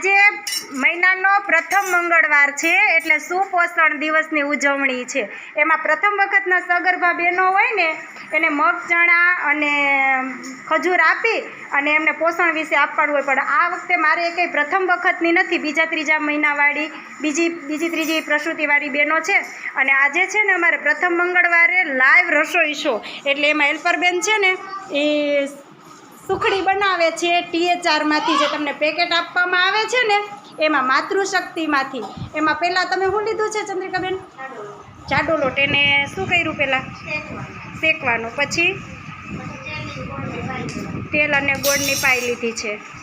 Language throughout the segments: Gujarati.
આજે મહિનાનો પ્રથમ મંગળવાર છે, એટલે સુપોષણ દિવસની ઉજવણી છે. એમાં પ્રથમ વખતના સગર્ભા બહેનો હોય ને, એને મગ, ચણા અને ખજૂર આપી અને એમને પોષણ વિશે આપવાનું હોય. પણ આ વખતે મારે એ કંઈ પ્રથમ વખતની નથી, બીજા ત્રીજા મહિનાવાળી, બીજી બીજી ત્રીજી પ્રસૂતિવાળી બહેનો છે. અને આજે છે ને, અમારે પ્રથમ મંગળવારે લાઈવ રસોઈ શો એટલે એમાં હેલ્પરબેન છે ને એ સુખડી બનાવે છે ટીએચઆરમાંથી જે તમને પેકેટ આપવામાં આવે છે ને, એમાં માતૃશક્તિમાંથી. એમાં પહેલાં તમે શું લીધું છે, ચંદ્રિકાબેન? જાડો લોટ એને શું કર્યું પહેલાં? શેકવાનું. પછી? તેલ અને ગોળની પાઈ લીધી છે.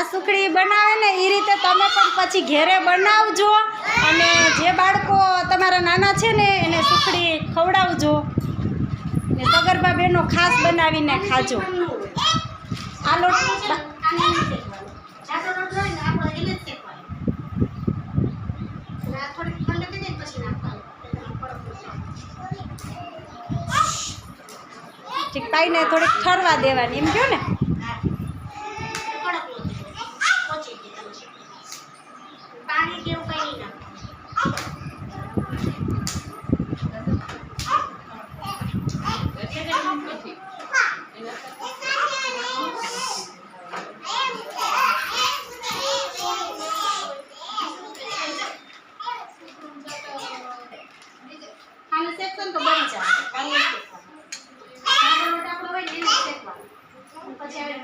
આ સુખડી બનાવે ને એ રીતે તમે પણ પછી ઘેરે બનાવજો અને જે બાળકો તમારા નાના છે ને, એને સુખડી ખવડાવજો. ને સગર્ભા બહેનો ખાસ બનાવીને ખાજો. આ લોટ પાઈને થોડીક ઠરવા દેવાની, એમ કહો ને પાણી જેવું કઈ ના ખાલી સેક્શન તો બની જાય ખાલી શેકવાનું. સાદો લોટ આપણો હોય ને એને શેકવાનો. પછી આવે.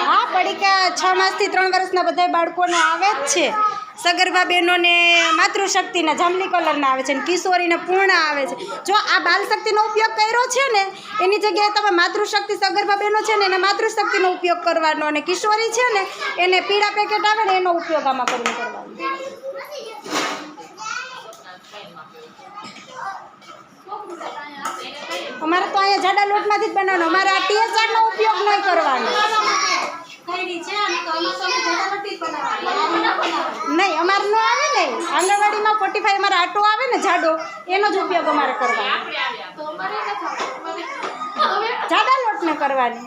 હા પડીકા છ માસથી ત્રણ વર્ષના બધા બાળકોને આવે જ છે. સગર્ભા બહેનોને માતૃશક્તિના જાંબલી કલરના આવે છે અને કિશોરીને પૂર્ણ આવે છે. જો આ બાલશક્તિનો ઉપયોગ કર્યો છે ને, એની જગ્યાએ તમે માતૃશક્તિ સગર્ભા બહેનો છે ને, એને માતૃશક્તિનો ઉપયોગ કરવાનો અને કિશોરી છે ને, એને પીળા પેકેટ આવે ને, એનો ઉપયોગ આમાં કરીને કરવાનો. અમારે તો અહીંયા જાડા લોટમાંથી જ બનાવવાનો. અમારે આ ટીએચઆરનો ઉપયોગ નહીં કરવાનો. નહીં અમારે ન આવે ને. આંગણવાડીમાં ફોર્ટી ફાઈવ અમારે આટો આવે ને જાડો એનો જ ઉપયોગ અમારે કરવાનો. જાડા લોટ ને લોટને કરવાની.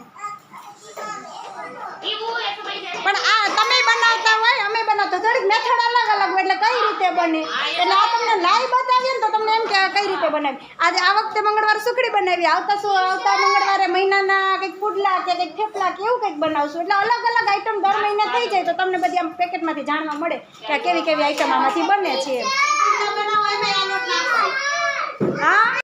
પણ આ તમે બનાવતા હોય અમે બનાવતા થોડીક મેથડ અલગ અલગ હોય એટલે કઈ રીતે બને. એટલે આ તમને લાઈવ બતાવીએ ને તો તમને એમ કે કઈ રીતે બનાવી. આજે આ વખતે મંગળવારે સુખડી બનાવી. આવતા શું આવતા મંગળવારે મહિનાના કંઈક પુડલા કે કંઈક થેપલા કે એવું કંઈક બનાવશું. એટલે અલગ અલગ આઈટમ દર મહિને થઈ જાય તો તમને બધી આમ પેકેટમાંથી જાણવા મળે કે કેવી કેવી આઈટમ આમાંથી બને છે. હા?